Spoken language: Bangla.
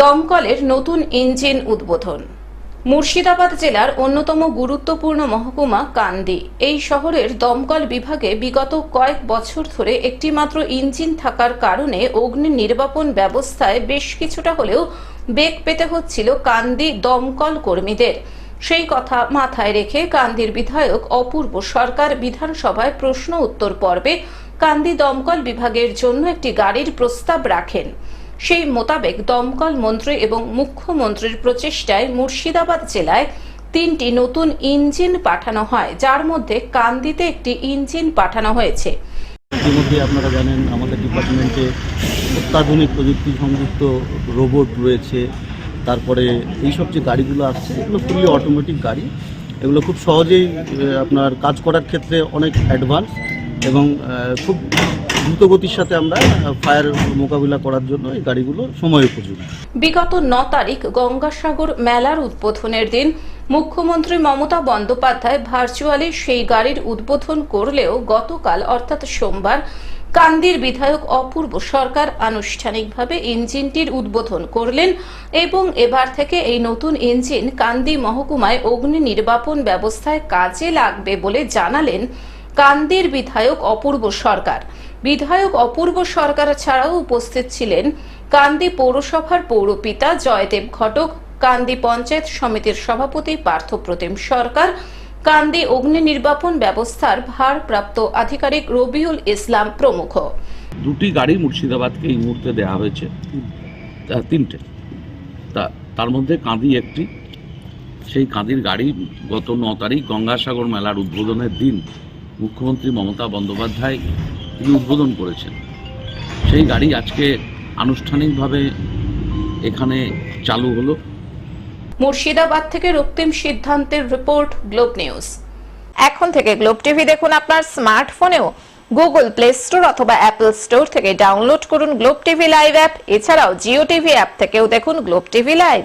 দমকলের নতুন ইঞ্জিন উদ্বোধন। মুর্শিদাবাদ জেলার অন্যতম গুরুত্বপূর্ণ মহকুমা কান্দি। এই শহরের দমকল বিভাগে বিগত কয়েক বছর ধরে একটিমাত্র ইঞ্জিন থাকার কারণে অগ্নি নির্বাপন ব্যবস্থায় বেশ কিছুটা হলেও বেগ পেতে হচ্ছিল কান্দি দমকল কর্মীদের। সেই কথা মাথায় রেখে কান্দির বিধায়ক অপূর্ব সরকার বিধানসভায় প্রশ্ন উত্তর পর্বে কান্দি দমকল বিভাগের জন্য একটি গাড়ির প্রস্তাব রাখেন। সেই মোতাবেক দমকল মন্ত্রী এবং মুখ্যমন্ত্রীর প্রচেষ্টায় মুর্শিদাবাদ জেলায় তিনটি নতুন ইঞ্জিন পাঠানো হয়, যার মধ্যে কান্দিতে একটি ইঞ্জিন পাঠানো হয়েছে। ইতিমধ্যে আপনারা জানেন, আমাদের ডিপার্টমেন্টে অত্যাধুনিক প্রযুক্তি সংযুক্ত রোবট রয়েছে, তারপরে এইসব যে গাড়িগুলো আসছে, এগুলো ফুলি অটোমেটিক গাড়ি। এগুলো খুব সহজেই আপনার কাজ করার ক্ষেত্রে অনেক অ্যাডভান্স এবং খুব দ্রুত গতির সাথে আমরা ফায়ার মোকাবিলা করার জন্য এই গাড়িগুলো সময় উপযোগী। বিগত ন তারিখ গঙ্গাসাগর মেলার উদ্বোধনের দিন মুখ্যমন্ত্রী মমতা বন্দ্যোপাধ্যায় ভার্চুয়ালি সেই গাড়ির উদ্বোধন করলেও গতকাল, অর্থাৎ সোমবার, কান্দির বিধায়ক অপূর্ব সরকার আনুষ্ঠানিকভাবে ইঞ্জিনটির উদ্বোধন করলেন এবং এবার থেকে এই নতুন ইঞ্জিন কান্দি মহকুমায় অগ্নি নির্বাপন ব্যবস্থায় কাজে লাগবে বলে জানালেন কান্দির বিধায়ক অপূর্ব সরকার। বিধায়ক অপূর্ব সরকার ছাড়াও উপস্থিত ছিলেন কান্দি পৌরসভার পৌরপিতা জয়দেব ঘটক, কান্দি পঞ্চায়েত সমিতির সভাপতি পার্থপ্রতিম সরকার, কান্দি অগ্নি নির্বাপন ব্যবস্থার ভারপ্রাপ্ত আধিকারিক রবিউল ইসলাম প্রমুখ। দুটি গাড়ি মুর্শিদাবাদকে এই মুহূর্তে দেওয়া হয়েছে। তিনটে। তা, তার মধ্যে কাঁদি একটি। সেই কাঁদির গাড়ি গত ন তারিখ গঙ্গাসাগর মেলার উদ্বোধনের দিন মুখ্যমন্ত্রী মমতা বন্দ্যোপাধ্যায় তিনি উদ্বোধন করেছেন। সেই গাড়ি আজকে আনুষ্ঠানিকভাবে এখানে চালু হলো। মুর্শিদাবাদ থেকে রক্তিম সিদ্ধান্তের রিপোর্ট গ্লোব নিউজ। এখন থেকে গ্লোব টিভি দেখুন আপনার স্মার্টফোনেও। গুগল প্লে স্টোর অথবা অ্যাপল স্টোর থেকে ডাউনলোড করুন গ্লোব টিভি লাইভ অ্যাপ। এছাড়াও জিও টিভি অ্যাপ থেকেও দেখুন গ্লোব টিভি লাইভ।